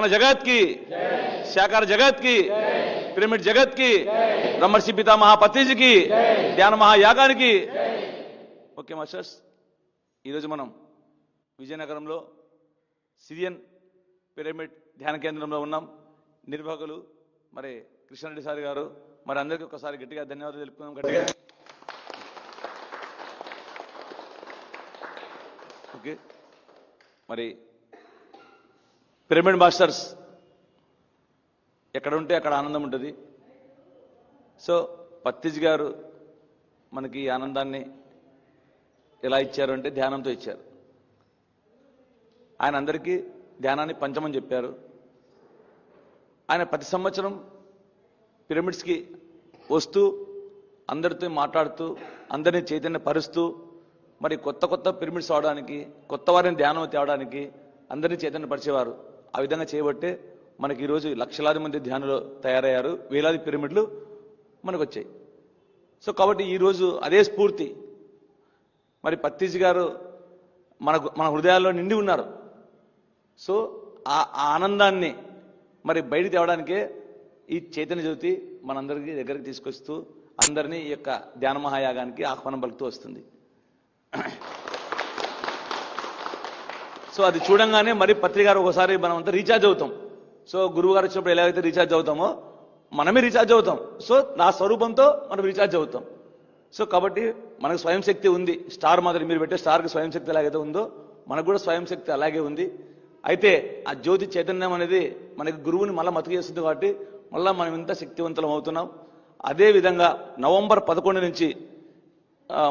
జ్ఞాన జగత్కి శాకార జగత్కి పిరమిడ్ జగత్కి బ్రహ్మర్షి పితామహా పత్రిజీకి ధ్యాన మహాయాగానికి ఓకే మాస్టర్స్ ఈరోజు మనం విజయనగరంలో సిరియన్ పిరమిడ్ ధ్యాన కేంద్రంలో ఉన్నాం. నిర్వాహకులు మరి కృష్ణారెడ్డి సార్ గారు మరి అందరికీ ఒకసారి గట్టిగా ధన్యవాదాలు తెలుపుకుందాం గట్టిగా. ఓకే మరి పిరమిడ్ మాస్టర్స్ ఎక్కడ ఉంటే అక్కడ ఆనందం ఉంటుంది. సో పత్తిజ్ గారు మనకి ఈ ఆనందాన్ని ఎలా ఇచ్చారు అంటే ధ్యానంతో ఇచ్చారు. ఆయన అందరికీ ధ్యానాన్ని పంచమని చెప్పారు. ఆయన ప్రతి సంవత్సరం పిరమిడ్స్కి వస్తూ అందరితో మాట్లాడుతూ అందరినీ చైతన్యపరుస్తూ మరి కొత్త కొత్త పిరమిడ్స్ అవడానికి కొత్త వారిని ధ్యానం తేవడానికి అందరినీ చైతన్యపరిచేవారు. ఆ విధంగా చేయబట్టే మనకి ఈరోజు లక్షలాది మంది ధ్యానులు తయారయ్యారు. వేలాది పిరమిడ్లు మనకు వచ్చాయి సో కాబట్టి ఈరోజు అదే స్ఫూర్తి. మరి పత్తీజ్ గారు మనకు మన హృదయాల్లో నిండి ఉన్నారు. సో ఆ ఆ ఆనందాన్ని మరి బయట తేవడానికే ఈ చైతన్య జ్యోతి మనందరికీ దగ్గరికి తీసుకొస్తూ అందరినీ ఈ యొక్క ధ్యాన మహాయాగానికి ఆహ్వానం పలుకుతూ వస్తుంది. సో అది చూడంగానే మరి పత్రిక గారు ఒకసారి మనం అంతా రీఛార్జ్ అవుతాం. సో గురువు గారు వచ్చినప్పుడు ఎలాగైతే రీఛార్జ్ అవుతామో మనమే రీఛార్జ్ అవుతాం. సో నా స్వరూపంతో మనం రీఛార్జ్ అవుతాం. సో కాబట్టి మనకు స్వయం శక్తి ఉంది. స్టార్ మాదిరి మీరు పెట్టే స్టార్కి స్వయం శక్తి ఎలాగైతే ఉందో మనకు కూడా స్వయం శక్తి అలాగే ఉంది. అయితే ఆ జ్యోతి చైతన్యం అనేది మనకి గురువుని మళ్ళీ మతుకు చేస్తుంది కాబట్టి మళ్ళీ మనం ఇంత శక్తివంతులం అవుతున్నాం. అదే విధంగా నవంబర్ పదకొండు నుంచి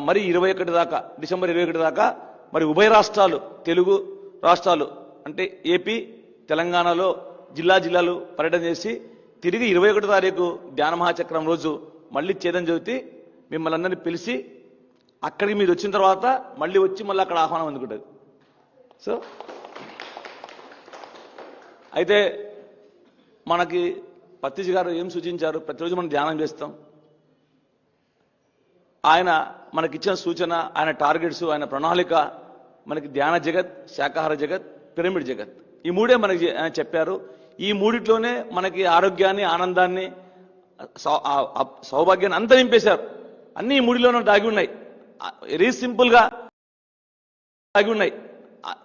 మరి ఇరవై ఒకటి దాకా డిసెంబర్ ఇరవై ఒకటి దాకా మరి ఉభయ రాష్ట్రాలు తెలుగు రాష్ట్రాలు అంటే ఏపీ తెలంగాణలో జిల్లా జిల్లాలు పర్యటన చేసి తిరిగి ఇరవై ఒకటో తారీఖు ధ్యాన మహాచక్రం రోజు మళ్ళీ ఛేదం చదివితే మిమ్మల్ని అందరినీ పిలిచి అక్కడికి మీరు వచ్చిన తర్వాత మళ్ళీ వచ్చి మళ్ళీ అక్కడ ఆహ్వానం అందుకుంటుంది. సో అయితే మనకి పత్తిజ్ గారు ఏం సూచించారు? ప్రతిరోజు మనం ధ్యానం చేస్తాం. ఆయన మనకిచ్చిన సూచన ఆయన టార్గెట్స్ ఆయన ప్రణాళిక మనకి ధ్యాన జగత్ శాకాహార జగత్ పిరమిడ్ జగత్. ఈ మూడే మనకి చెప్పారు. ఈ మూడిట్లోనే మనకి ఆరోగ్యాన్ని ఆనందాన్ని సౌ- సౌభాగ్యాన్ని అంతా నింపేశారు. అన్ని ఈ మూడిలోనే దాగి ఉన్నాయి. వెరీ సింపుల్గా దాగి ఉన్నాయి.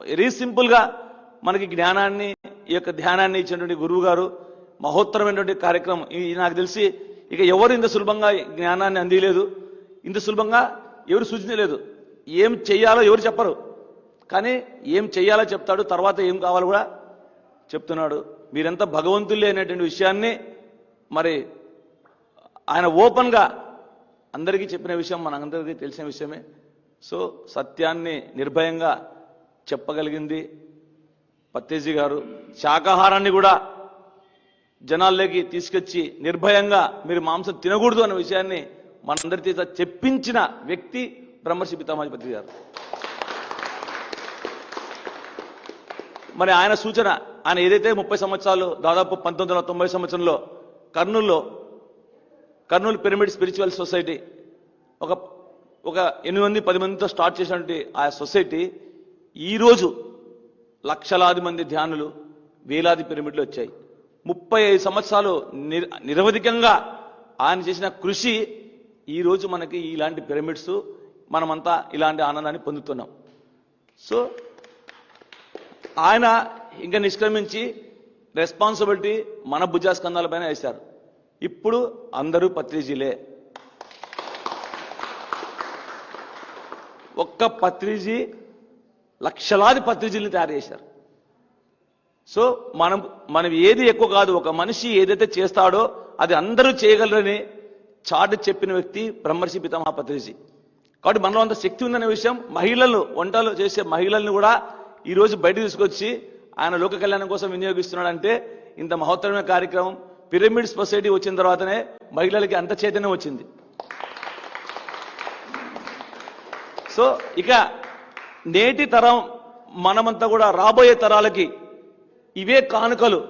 వెరీ సింపుల్గా మనకి జ్ఞానాన్ని ఈ యొక్క ధ్యానాన్ని ఇచ్చినటువంటి గురువు గారు మహోత్తరమైనటువంటి కార్యక్రమం. ఇది నాకు తెలిసి ఇక ఎవరు ఇంత సులభంగా ఈ జ్ఞానాన్ని అందిలేదు ఇంత సులభంగా ఎవరు సూచించలేదు. ఏం చేయాలో ఎవరు చెప్పరు. కానీ ఏం చెయ్యాలో చెప్తాడు తర్వాత ఏం కావాలో కూడా చెప్తున్నాడు. మీరెంత భగవంతులే అనేటువంటి విషయాన్ని మరి ఆయన ఓపెన్గా అందరికీ చెప్పిన విషయం మనందరికీ తెలిసిన విషయమే. సో సత్యాన్ని నిర్భయంగా చెప్పగలిగింది పత్తేజీ గారు. శాకాహారాన్ని కూడా జనాల్లోకి తీసుకొచ్చి నిర్భయంగా మీరు మాంసం తినకూడదు అనే విషయాన్ని మనందరితో చెప్పించిన వ్యక్తి బ్రహ్మర్షి పితామహి గారు. మరి ఆయన సూచన ఆయన ఏదైతే ముప్పై సంవత్సరాలు దాదాపు పంతొమ్మిది వందల తొంభై సంవత్సరంలో కర్నూలులో కర్నూలు పిరమిడ్ స్పిరిచువల్ సొసైటీ ఒక ఒక ఎనిమిది మంది పది మందితో స్టార్ట్ చేసినటువంటి ఆ సొసైటీ ఈరోజు లక్షలాది మంది ధ్యానులు వేలాది పిరమిడ్లు వచ్చాయి. ముప్పై ఐదు సంవత్సరాలు నిరవధికంగా ఆయన చేసిన కృషి ఈరోజు మనకి ఇలాంటి పిరమిడ్స్ మనమంతా ఇలాంటి ఆనందాన్ని పొందుతున్నాం. సో ఆయన ఇంకా నిష్క్రమించి రెస్పాన్సిబిలిటీ మన భుజాస్కంధాలపైన వేశారు. ఇప్పుడు అందరూ పత్రిజీలే. ఒక్క పత్రిజీ లక్షలాది పత్రిజీల్ని తయారు చేశారు. సో మనం మనం ఏది ఎక్కువ కాదు ఒక మనిషి ఏదైతే చేస్తాడో అది అందరూ చేయగలరని చాటు చెప్పిన వ్యక్తి బ్రహ్మర్షి పితామహ పత్రిజీ. కాబట్టి మనలో అంత శక్తి ఉందనే విషయం మహిళలు వంటలు చేసే మహిళల్ని కూడా ఈరోజు బయట తీసుకొచ్చి ఆయన లోక కళ్యాణం కోసం వినియోగిస్తున్నాడంటే ఇంత మహోత్తరమైన కార్యక్రమం పిరమిడ్ సొసైటీ వచ్చిన తర్వాతనే మహిళలకి అంత చైతన్యం వచ్చింది. సో ఇక నేటి తరం మనమంతా కూడా రాబోయే తరాలకి ఇవే కానుకలు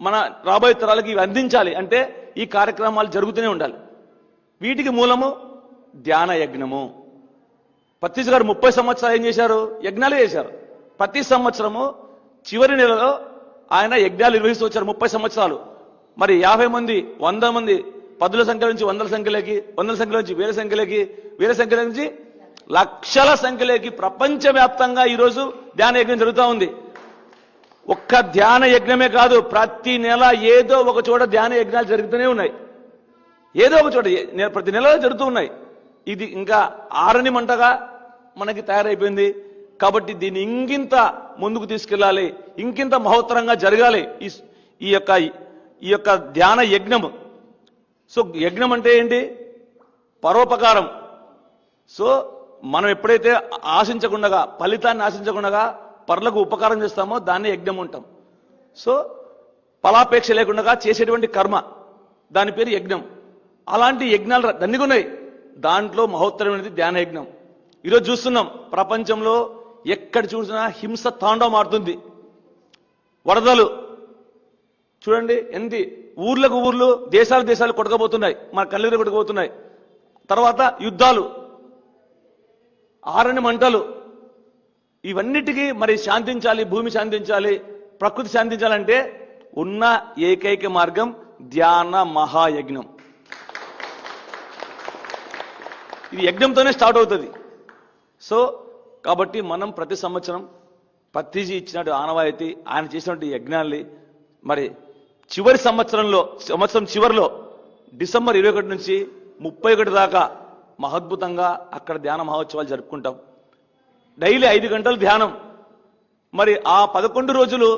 మన రాబోయే తరాలకి ఇవి అందించాలి అంటే ఈ కార్యక్రమాలు జరుగుతూనే ఉండాలి. వీటికి మూలము ధ్యాన యజ్ఞము పత్తీస్ గారు ముప్పై సంవత్సరాలు ఏం చేశారు? యజ్ఞాలు చేశారు. ప్రతి సంవత్సరము చివరి నెలలో ఆయన యజ్ఞాలు నిర్వహిస్తూ వచ్చారు ముప్పై సంవత్సరాలు. మరి యాభై మంది వంద మంది పదుల సంఖ్య నుంచి వందల సంఖ్యలోకి వందల సంఖ్యల నుంచి వేల సంఖ్యలోకి వేల సంఖ్యల నుంచి లక్షల సంఖ్యలోకి ప్రపంచవ్యాప్తంగా ఈరోజు ధ్యాన యజ్ఞం జరుగుతూ ఉంది. ఒక్క ధ్యాన యజ్ఞమే కాదు ప్రతి నెల ఏదో ఒక చోట ధ్యాన యజ్ఞాలు జరుగుతూనే ఉన్నాయి. ఏదో ఒక చోట ప్రతి నెల జరుగుతూ ఉన్నాయి. ఇది ఇంకా ఆరని మంటగా మనకి తయారైపోయింది. కాబట్టి దీన్ని ఇంకింత ముందుకు తీసుకెళ్ళాలి ఇంకింత మహోత్తరంగా జరగాలి ఈ ఈ యొక్క ఈ యొక్క ధ్యాన యజ్ఞము సో యజ్ఞం అంటే ఏంటి? పరోపకారం. సో మనం ఎప్పుడైతే ఆశించకుండా ఫలితాన్ని ఆశించకుండా పర్లకు ఉపకారం చేస్తామో దాన్ని యజ్ఞం ఉంటాం సో ఫలాపేక్ష లేకుండా చేసేటువంటి కర్మ. దాని పేరు యజ్ఞం. అలాంటి యజ్ఞాలు దండిగా దాంట్లో మహోత్తరమైనది ధ్యాన యజ్ఞం. ఈరోజు చూస్తున్నాం ప్రపంచంలో ఎక్కడ చూసినా హింస తాండవం ఆడుతుంది. వరదలు. చూడండి ఎంది ఊర్లకు ఊర్లు దేశాలు దేశాలు కొట్టకపోతున్నాయి. మన కళ్ళు కొట్టకపోతున్నాయి. తర్వాత యుద్ధాలు. ఆరని మంటలు. ఇవన్నిటికీ మరి శాంతించాలి భూమి శాంతించాలి ప్రకృతి శాంతించాలంటే ఉన్న ఏకైక మార్గం ధ్యాన మహాయజ్ఞం. ఇది యజ్ఞంతోనే స్టార్ట్ అవుతుంది. సో కాబట్టి మనం ప్రతి సంవత్సరం పత్తిజీ ఇచ్చినట్టు ఆనవాయితీ ఆయన చేసినటువంటి యజ్ఞాల్ని మరి చివరి సంవత్సరంలో సంవత్సరం చివరిలో డిసెంబర్ ఇరవై ఒకటి నుంచి ముప్పై ఒకటి దాకా మహద్భుతంగా అక్కడ ధ్యాన మహోత్సవాలు జరుపుకుంటాం. డైలీ ఐదు గంటలు ధ్యానం. మరి ఆ పదకొండు రోజులు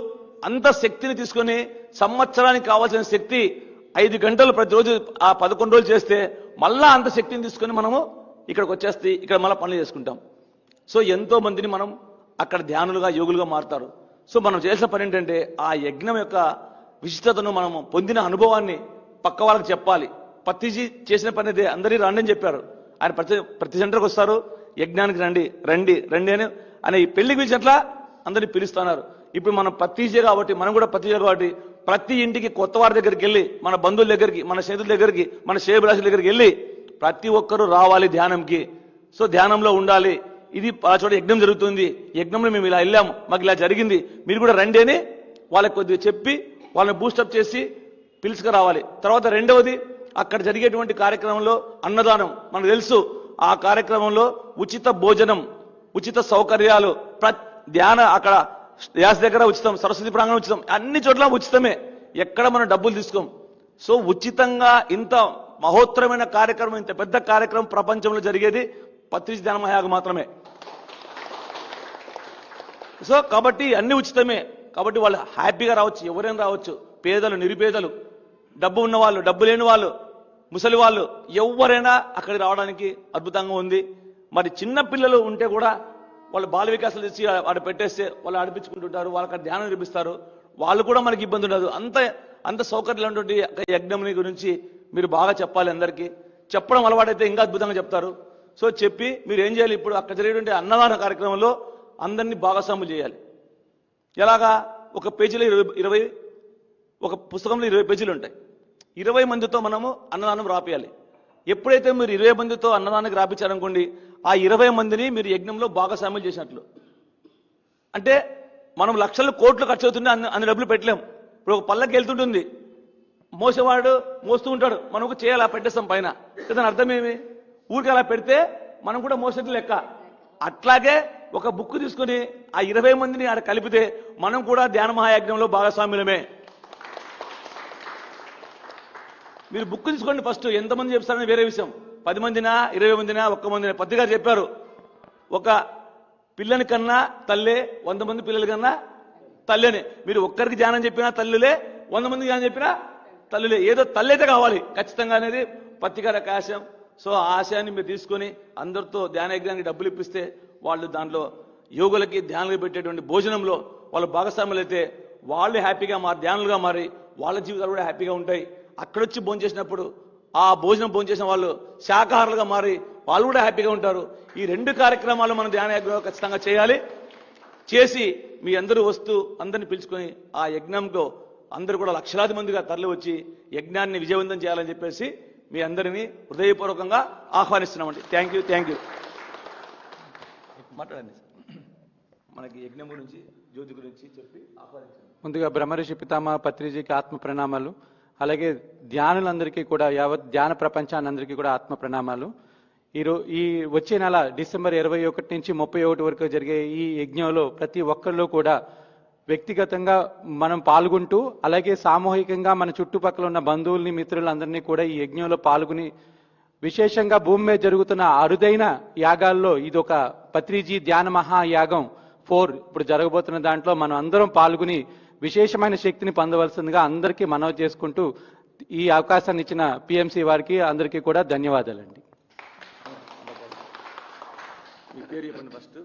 అంత శక్తిని తీసుకొని సంవత్సరానికి కావాల్సిన శక్తి ఐదు గంటలు ప్రతిరోజు ఆ పదకొండు రోజులు చేస్తే మళ్ళా అంత శక్తిని తీసుకొని మనము ఇక్కడికి వచ్చేస్తే ఇక్కడ మళ్ళీ పనులు చేసుకుంటాం. సో ఎంతో మందిని మనం అక్కడ ధ్యానులుగా యోగులుగా మారుతారు. సో మనం చేసిన పని ఏంటంటే ఆ యజ్ఞం యొక్క విశిష్టతను మనం పొందిన అనుభవాన్ని పక్క వాళ్ళకి చెప్పాలి. పత్తిజీ చేసిన పని అదే అందరి రండి అని చెప్పారు. ఆయన ప్రతి ప్రతి సెంటర్కి వస్తారు. యజ్ఞానికి రండి రండి రండి అని ఆయన ఈ పెళ్ళికి పిలిచినట్లా అందరిని పిలుస్తున్నారు. ఇప్పుడు మనం పత్తిజే కాబట్టి మనం కూడా పత్తిజే కాబట్టి ప్రతి ఇంటికి కొత్త వారి దగ్గరికి వెళ్ళి మన బంధువుల దగ్గరికి మన స్నేహితుల దగ్గరికి మన శ్రేయభిలాషుల దగ్గరికి వెళ్ళి ప్రతి ఒక్కరూ రావాలి ధ్యానంకి. సో ధ్యానంలో ఉండాలి. ఇది ఆ చోట యజ్ఞం జరుగుతుంది. యజ్ఞంలో మేము ఇలా వెళ్ళాము. మాకు ఇలా జరిగింది. మీరు కూడా రండి అని వాళ్ళకి కొద్దిగా చెప్పి వాళ్ళని బూస్టప్ చేసి పిలుచుకు రావాలి తర్వాత రెండవది అక్కడ జరిగేటువంటి కార్యక్రమంలో అన్నదానం. మనకు తెలుసు ఆ కార్యక్రమంలో ఉచిత భోజనం ఉచిత సౌకర్యాలు ప్ర ధ్యాన అక్కడ ధ్యాస దగ్గర ఉచితం సరస్వతి ప్రాంగణం ఉచితం అన్ని చోట్ల ఉచితమే. ఎక్కడ మనం డబ్బులు తీసుకోం. సో ఉచితంగా ఇంత మహోత్తరమైన కార్యక్రమం ఇంత పెద్ద కార్యక్రమం ప్రపంచంలో జరిగేది పత్రిక ధ్యానమయాగ మాత్రమే. సో కాబట్టి అన్ని ఉచితమే. కాబట్టి వాళ్ళు హ్యాపీగా రావచ్చు ఎవరైనా రావచ్చు. పేదలు నిరుపేదలు డబ్బు ఉన్న వాళ్ళు డబ్బు లేని వాళ్ళు ముసలి వాళ్ళు ఎవరైనా అక్కడికి రావడానికి అద్భుతంగా ఉంది. మరి చిన్న పిల్లలు ఉంటే కూడా వాళ్ళు బాల వికాసాలు తెచ్చి వాడు పెట్టేస్తే వాళ్ళు ఆడిపించుకుంటుంటారు వాళ్ళకి ధ్యానం నిర్మిస్తారు. వాళ్ళు కూడా మనకి ఇబ్బంది ఉండదు. అంత అంత సౌకర్యాలు యజ్ఞముని గురించి మీరు బాగా చెప్పాలి అందరికీ. చెప్పడం అలవాటైతే ఇంకా అద్భుతంగా చెప్తారు. సో చెప్పి మీరు ఏం చేయాలి ఇప్పుడు? అక్కడ జరిగేటువంటి అన్నదాన కార్యక్రమంలో అందరినీ భాగస్వాములు చేయాలి. ఎలాగా? ఒక పేజీలో ఇరవై ఇరవై ఒక పుస్తకంలో ఇరవై పేజీలు ఉంటాయి. ఇరవై మందితో మనము అన్నదానం రాపియాలి. ఎప్పుడైతే మీరు ఇరవై మందితో అన్నదానానికి రాపించారనుకోండి ఆ ఇరవై మందిని మీరు యజ్ఞంలో భాగస్వామ్యం చేసినట్లు. అంటే మనం లక్షలు కోట్లు ఖర్చు అవుతుంటే అన్ని అన్ని డబ్బులు పెట్టలేం. ఇప్పుడు ఒక పల్లకి వెళ్తుంటుంది. మోసేవాడు మోస్తూ ఉంటాడు. మనం చేయాలి ఆ పెట్టేస్తాం పైన. దాని అర్థం ఏమి? ఊరికి అలా పెడితే మనం కూడా మోసేది లెక్క. అట్లాగే ఒక బుక్ తీసుకొని ఆ ఇరవై మందిని ఆడ కలిపితే మనం కూడా ధ్యాన మహాయజ్ఞంలో భాగస్వామ్యులమే మీరు బుక్ తీసుకోండి ఫస్ట్. ఎంతమంది చెప్తారని వేరే విషయం. పది మందినా ఇరవై మందినా ఒక్క మందినా. పత్తి గారు చెప్పారు. ఒక పిల్లని కన్నా తల్లే వంద మంది పిల్లల కన్నా తల్లేనే. మీరు ఒక్కరికి ధ్యానం చెప్పినా తల్లులే వంద మంది ధ్యానం చెప్పినా తల్లులే. ఏదో తల్లి అయితే కావాలి. ఖచ్చితంగా అనేది పత్తి గారి ఆశయం సో ఆ ఆశయాన్ని మీరు తీసుకొని అందరితో ధ్యాన యజ్ఞానికి డబ్బులు ఇప్పిస్తే వాళ్ళు దాంట్లో యోగులకి ధ్యానాలు పెట్టేటువంటి భోజనంలో వాళ్ళు భాగస్వాములు అయితే వాళ్ళు హ్యాపీగా మారి ధ్యానులుగా మారి వాళ్ళ జీవితాలు కూడా హ్యాపీగా ఉంటాయి. అక్కడొచ్చి భోజనం చేసినప్పుడు ఆ భోజనం భోంచేసిన వాళ్ళు శాకాహారులుగా మారి వాళ్ళు కూడా హ్యాపీగా ఉంటారు. ఈ రెండు కార్యక్రమాలు మనం ధ్యాన యజ్ఞంలో ఖచ్చితంగా చేయాలి. చేసి మీ అందరూ వస్తూ అందరిని పిలుచుకొని ఆ యజ్ఞంలో అందరూ కూడా లక్షలాది మందిగా తరలి వచ్చి యజ్ఞాన్ని విజయవంతం చేయాలని చెప్పేసి మీ అందరినీ హృదయపూర్వకంగా ఆహ్వానిస్తున్నామండి. థ్యాంక్ యూ థ్యాంక్ యూ మాట్లాడండి మనకి యజ్ఞం గురించి జ్యోతి గురించి చెప్పి ఆహ్వానించండి. ముందుగా బ్రహ్మర్షి పితామహ పత్రిజీకి ఆత్మ ప్రణామాలు. అలాగే ధ్యానులందరికీ కూడా యావత్ ధ్యాన ప్రపంచానందరికీ కూడా ఆత్మ ప్రణామాలు. ఈరో ఈ వచ్చే నెల డిసెంబర్ ఇరవై ఒకటి నుంచి ముప్పై ఒకటి వరకు జరిగే ఈ యజ్ఞంలో ప్రతి ఒక్కరిలో కూడా వ్యక్తిగతంగా మనం పాల్గొంటూ అలాగే సామూహికంగా మన చుట్టుపక్కల ఉన్న బంధువుల్ని మిత్రులందరినీ కూడా ఈ యజ్ఞంలో పాల్గొని విశేషంగా భూమి మీద జరుగుతున్న అరుదైన యాగాల్లో ఇది ఒక పత్రిజీ ధ్యాన మహాయాగం ఫోర్ ఇప్పుడు జరగబోతున్న దాంట్లో మనం అందరం పాల్గొని విశేషమైన శక్తిని పొందవలసిందిగా అందరికీ మనవి చేసుకుంటూ ఈ అవకాశాన్ని ఇచ్చిన పిఎంసి వారికి అందరికీ కూడా ధన్యవాదాలండి. మీ పేరు చెప్పండి first.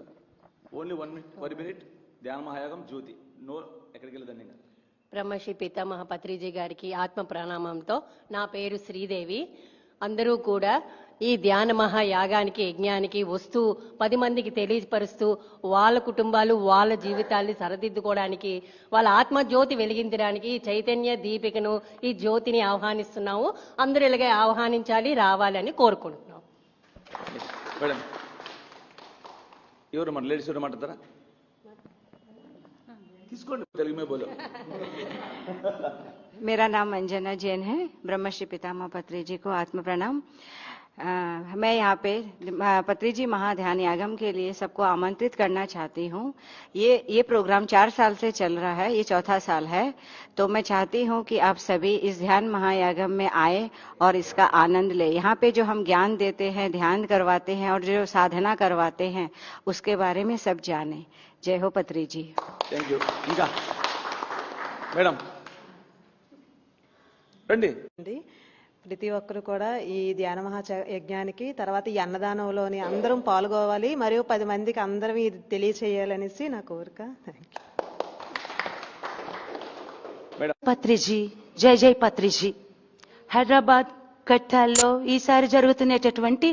Only one minute one minute. ధ్యాన మహాయాగం జ్యోతి. నో ఎక్కడికి వెళ్ళదండి ఇంకా బ్రహ్మశ్రీ పితామహ పత్రిజీ గారికి ఆత్మ ప్రణామంతో నా పేరు శ్రీదేవి. అందరూ కూడా ఈ ధ్యాన మహాయాగానికి యజ్ఞానికి వస్తూ పది మందికి తెలియపరుస్తూ వాళ్ళ కుటుంబాలు వాళ్ళ జీవితాల్ని సరిదిద్దుకోవడానికి వాళ్ళ ఆత్మ జ్యోతి వెలిగించడానికి ఈ చైతన్య దీపికను ఈ జ్యోతిని ఆహ్వానిస్తున్నాము అందరూ ఇలాగే ఆహ్వానించాలి రావాలని కోరుకుంటున్నాం మేడం ఎవరు మన లేడీస్ ఎవరు మాట్లాడతారా తీసుకోండి తెలుగు మే బోలో मेरा नाम अंजना जैन है ब्रह्मश्री पितामह पत्री जी को आत्म प्रणाम अ, मैं यहाँ पे पत्री जी महाध्यान यागम के लिए सबको आमंत्रित करना चाहती हूँ। ये ये प्रोग्राम चार साल से चल रहा है ये चौथा साल है। तो मैं चाहती हूँ कि आप सभी इस ध्यान महायागम में आए और इसका आनंद ले। यहाँ पे जो हम ज्ञान देते हैं ध्यान करवाते हैं और जो साधना करवाते हैं उसके बारे में सब जाने। जय हो पत्री जी। Thank you madam. ప్రతి ఒక్కరు కూడా ఈ ధ్యాన మహా యజ్ఞానికి తర్వాత ఈ అన్నదానంలోని అందరం పాల్గొవాలి. మరియు పది మందికి అందరం ఇది తెలియచేయాలనేసి నా కోరిక. థ్యాంక్ యూ పత్రిజీ జై జై పత్రిజీ. హైదరాబాద్ కట్టాల్లో ఈసారి జరుగుతున్నటువంటి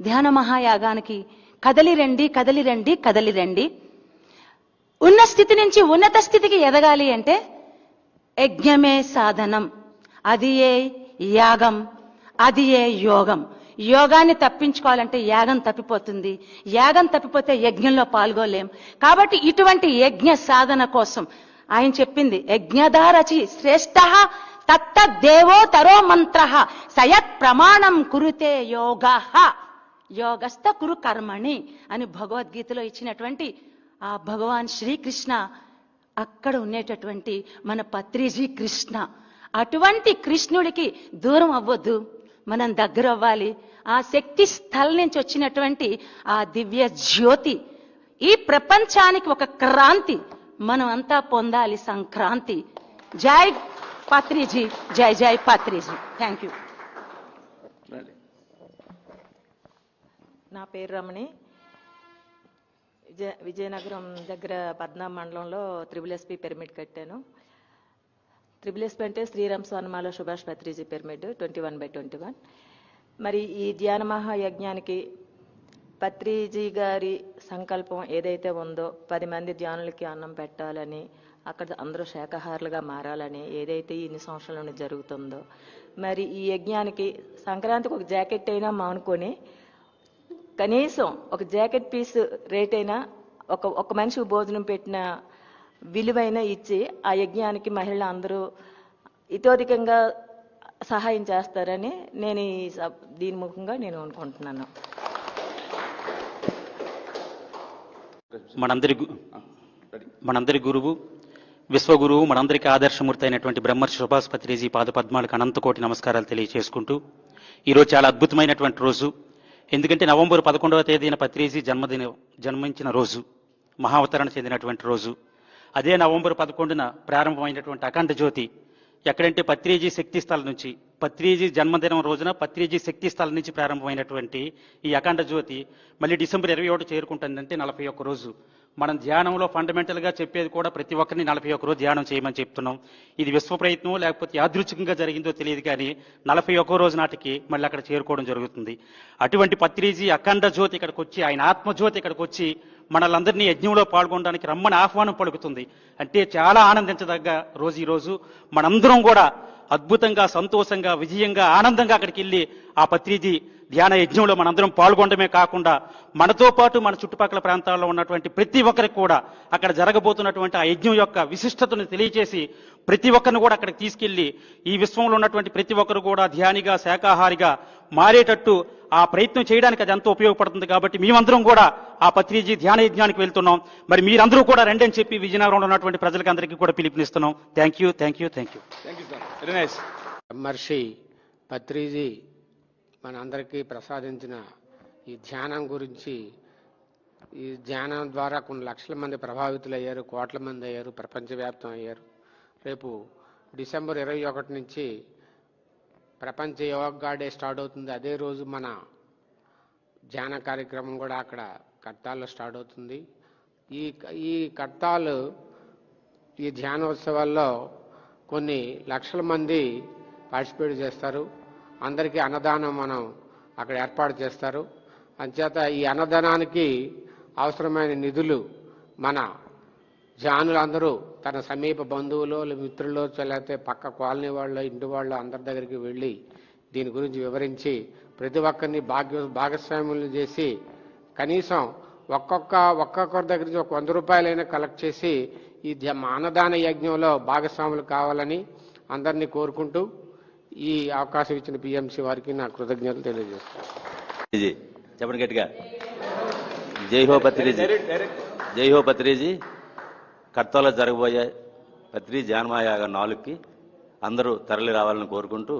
ధ్యాన మహాయాగానికి కదలి రండి కదలి రండి కదలి రండి. ఉన్న స్థితి నుంచి ఉన్నత స్థితికి ఎదగాలి అంటే యజ్ఞమే సాధనం. అది ఏ యాగం. అది ఏ యోగం? యోగాన్ని తప్పించుకోవాలంటే యాగం తప్పిపోతుంది. యాగం తప్పిపోతే యజ్ఞంలో పాల్గొలేం కాబట్టి ఇటువంటి యజ్ఞ సాధన కోసం ఆయన చెప్పింది యజ్ఞధారచి శ్రేష్ఠ తత్త దేవోతరో మంత్ర సయత్ ప్రమాణం కురుతే యోగ. యోగస్థ కురు కర్మణి అని భగవద్గీతలో ఇచ్చినటువంటి ఆ భగవాన్ శ్రీకృష్ణ అక్కడ ఉండేటటువంటి మన పత్రిజీ కృష్ణ. అటువంటి కృష్ణుడికి దూరం అవ్వద్దు. మనం దగ్గర అవ్వాలి ఆ శక్తి స్థల్ నుంచి వచ్చినటువంటి ఆ దివ్య జ్యోతి ఈ ప్రపంచానికి ఒక క్రాంతి మనం అంతా పొందాలి సంక్రాంతి. జై పాత్రిజీ జై జై పాత్రిజీ. థ్యాంక్ యూ నా పేరు రమణి. విజయ విజయనగరం దగ్గర పద్మనాభ మండలంలో త్రిబుల్ ఎస్పీ పిరమిడ్ కట్టాను. త్రిబుల్ ఎస్పి అంటే Sriram Swarnamala Subhash Patriji pyramid twenty one by twenty one. మరి ఈ ధ్యాన మహాయజ్ఞానికి పత్రిజీ గారి సంకల్పం ఏదైతే ఉందో పది మంది ధ్యానులకి అన్నం పెట్టాలని అక్కడ అందరూ శాకాహారులుగా మారాలని ఏదైతే ఇన్ని సంవత్సరాల జరుగుతుందో మరి ఈ యజ్ఞానికి సంక్రాంతికి ఒక జాకెట్ అయినా మానుకొని కనీసం ఒక జాకెట్ పీస్ రేట్ అయినా ఒక ఒక మనిషికి భోజనం పెట్టిన విలువైన ఇచ్చి ఆ యజ్ఞానికి మహిళలు అందరూ ఇతోధికంగా సహాయం చేస్తారని నేను ఈ సబ్- దీని ముఖంగా నేను అనుకుంటున్నాను. మనందరి మనందరి గురువు విశ్వగురువు మనందరికీ ఆదర్శమూర్తి అయినటువంటి బ్రహ్మర్షి సుభాష్ పత్రిజీ పాద పద్మాలకు అనంతకోటి నమస్కారాలు తెలియజేసుకుంటూ ఈరోజు చాలా అద్భుతమైనటువంటి రోజు. ఎందుకంటే నవంబర్ పదకొండవ తేదీన పత్రిజీ జన్మదిన జన్మించిన రోజు మహావతరణ చెందినటువంటి రోజు. అదే నవంబర్ పదకొండున ప్రారంభమైనటువంటి అఖండ జ్యోతి ఎక్కడంటే పత్రిజీ శక్తి స్థలం నుంచి పత్రేజీ జన్మదినం రోజున పత్రేజీ శక్తి స్థలం నుంచి ప్రారంభమైనటువంటి ఈ అఖండ జ్యోతి మళ్ళీ డిసెంబర్ ఇరవై ఒకటి చేరుకుంటుందంటే నలభై ఒక్క రోజు. మనం ధ్యానంలో ఫండమెంటల్గా చెప్పేది కూడా ప్రతి ఒక్కరిని నలభై ఒక్క రోజు ధ్యానం చేయమని చెప్తున్నాం. ఇది విశ్వ ప్రయత్నం లేకపోతే యాదృచ్ఛికంగా జరిగిందో తెలియదు కానీ నలభై ఒక్క రోజు నాటికి మళ్ళీ అక్కడ చేరుకోవడం జరుగుతుంది. అటువంటి పత్రిజీ అఖండ జ్యోతి ఇక్కడికి వచ్చి ఆయన ఆత్మజ్యోతి ఇక్కడికి వచ్చి మనలందరినీ యజ్ఞంలో పాల్గొనడానికి రమ్మని ఆహ్వానం పలుకుతుంది. అంటే చాలా ఆనందించదగ్గ రోజు ఈ రోజు. మనందరం కూడా అద్భుతంగా సంతోషంగా విజయంగా ఆనందంగా అక్కడికి వెళ్ళి ఆ పత్రిజీ ధ్యాన యజ్ఞంలో మనందరం పాల్గొనడమే కాకుండా మనతో పాటు మన చుట్టుపక్కల ప్రాంతాల్లో ఉన్నటువంటి ప్రతి ఒక్కరికి కూడా అక్కడ జరగబోతున్నటువంటి ఆ యజ్ఞం యొక్క విశిష్టతను తెలియజేసి ప్రతి ఒక్కరిని కూడా అక్కడికి తీసుకెళ్ళి ఈ విశ్వంలో ఉన్నటువంటి ప్రతి ఒక్కరు కూడా ధ్యానిగా శాకాహారిగా మారేటట్టు ఆ ప్రయత్నం చేయడానికి అది ఎంతో ఉపయోగపడుతుంది కాబట్టి మేమందరం కూడా ఆ పత్రిజీ ధ్యాన యజ్ఞానికి వెళ్తున్నాం. మరి మీరందరూ కూడా రండి అని చెప్పి విజయనగరంలో ఉన్నటువంటి ప్రజలకు అందరికీ కూడా పిలుపునిస్తున్నాం. Thank you thank you thank you thank you sir very nice Maharshi Patriji మనందరికీ ప్రసాదించిన ఈ ధ్యానం గురించి ఈ ధ్యానం ద్వారా కొన్ని లక్షల మంది ప్రభావితులయ్యారు కోట్ల మంది అయ్యారు ప్రపంచవ్యాప్తం అయ్యారు. రేపు డిసెంబర్ ఇరవై ఒకటి నుంచి ప్రపంచ యోగా డే స్టార్ట్ అవుతుంది. అదే రోజు మన ధ్యాన కార్యక్రమం కూడా అక్కడ కట్టాల్లో స్టార్ట్ అవుతుంది. ఈ ఈ కట్టాలు ఈ ధ్యానోత్సవాల్లో కొన్ని లక్షల మంది పార్టిసిపేట్ చేస్తారు. అందరికీ అన్నదానం మనం అక్కడ ఏర్పాటు చేస్తారు. అంచేత ఈ అన్నదానానికి అవసరమైన నిధులు మన జానులందరూ తన సమీప బంధువులు మిత్రులు లేకపోతే పక్క కాలనీ వాళ్ళు ఇంటి వాళ్ళు అందరి దగ్గరికి వెళ్ళి దీని గురించి వివరించి ప్రతి ఒక్కరిని భాగ్య భాగస్వాములు చేసి కనీసం ఒక్కొక్క ఒక్కొక్కరి దగ్గర నుంచి ఒక వంద రూపాయలైనా కలెక్ట్ చేసి ఈ అన్నదాన యజ్ఞంలో భాగస్వాములు కావాలని అందరినీ కోరుకుంటూ ఈ అవకాశం ఇచ్చిన పిఎంసి వారికి నా కృతజ్ఞతలు తెలియజేస్తాను. చెప్పండి గట్టిగా. జై హో పత్రిజీ జై హో పత్రిజీ కర్తలో జరగబోయే పత్రి జాన్మాయాగ నాలుగుకి అందరూ తరలి రావాలని కోరుకుంటూ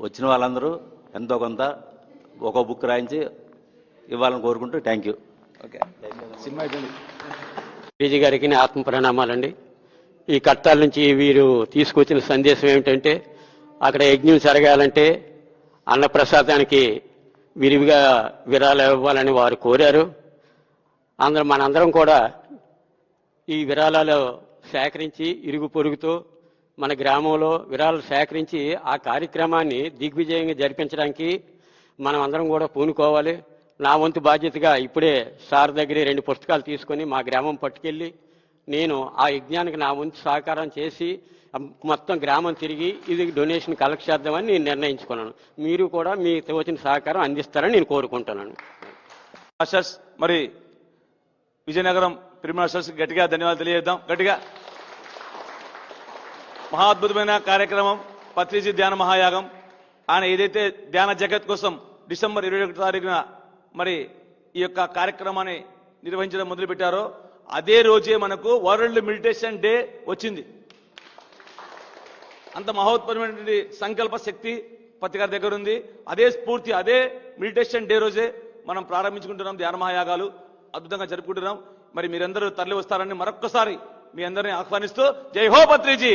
వచ్చిన వాళ్ళందరూ ఎంతో కొంత ఒక బుక్ రాయించి ఇవ్వాలని కోరుకుంటూ థ్యాంక్ యూ. ఓకే. పీజీ గారికి ఆత్మ ప్రణామాలండి. ఈ కట్టాల నుంచి వీరు తీసుకొచ్చిన సందేశం ఏమిటంటే అక్కడ యజ్ఞం జరగాలంటే అన్నప్రసాదానికి విరివిగా విరాళాలు ఇవ్వాలని వారు కోరారు. అందరం మనందరం కూడా ఈ విరాళాలు సేకరించి ఇరుగు పొరుగుతో మన గ్రామంలో విరాళాలు సేకరించి ఆ కార్యక్రమాన్ని దిగ్విజయంగా జరిపించడానికి మనం అందరం కూడా పూనుకోవాలి. నా వంతు బాధ్యతగా ఇప్పుడే సార్ దగ్గరే రెండు పుస్తకాలు తీసుకొని మా గ్రామం పట్టుకెళ్ళి నేను ఆ యజ్ఞానికి నా వంతు సహకారం చేసి మొత్తం గ్రామం తిరిగి ఇది డొనేషన్ కలెక్ట్ చేద్దామని నేను నిర్ణయించుకున్నాను. మీరు కూడా మీ తోచిన సహకారం అందిస్తారని నేను కోరుకుంటున్నాను. మరి విజయనగరం ప్రిమ్ గట్టిగా ధన్యవాదాలు తెలియజేద్దాం. గట్టిగా. మహా అద్భుతమైన కార్యక్రమం పత్రిజీ ధ్యాన మహాయాగం. ఆయన ఏదైతే ధ్యాన జగత్ కోసం డిసెంబర్ ఇరవై ఒకటి తారీఖున మరి ఈ యొక్క కార్యక్రమాన్ని నిర్వహించడం మొదలుపెట్టారో అదే రోజే మనకు వరల్డ్ మెడిటేషన్ డే వచ్చింది. అంత మహోత్పరమైనటువంటి సంకల్ప శక్తి పత్రికారి దగ్గర ఉంది. అదే స్ఫూర్తి అదే మెడిటేషన్ డే రోజే మనం ప్రారంభించుకుంటున్నాం ధ్యాన మహాయాగాలు. అద్భుతంగా జరుపుకుంటున్నాం. మరి మీరందరూ తరలి వస్తారని మరొక్కసారి మీ అందరిని ఆహ్వానిస్తూ జై హో పత్రిజీ